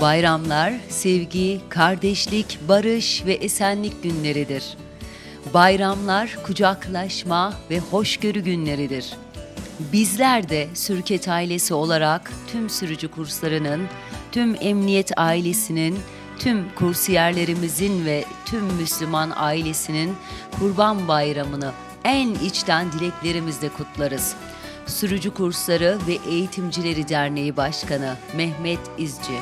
Bayramlar sevgi, kardeşlik, barış ve esenlik günleridir. Bayramlar kucaklaşma ve hoşgörü günleridir. Bizler de Sürket ailesi olarak tüm sürücü kurslarının, tüm emniyet ailesinin, tüm kursiyerlerimizin ve tüm Müslüman ailesinin Kurban Bayramı'nı en içten dileklerimizle kutlarız. Sürücü Kursları ve Eğitimcileri Derneği Başkanı Mehmet İzci.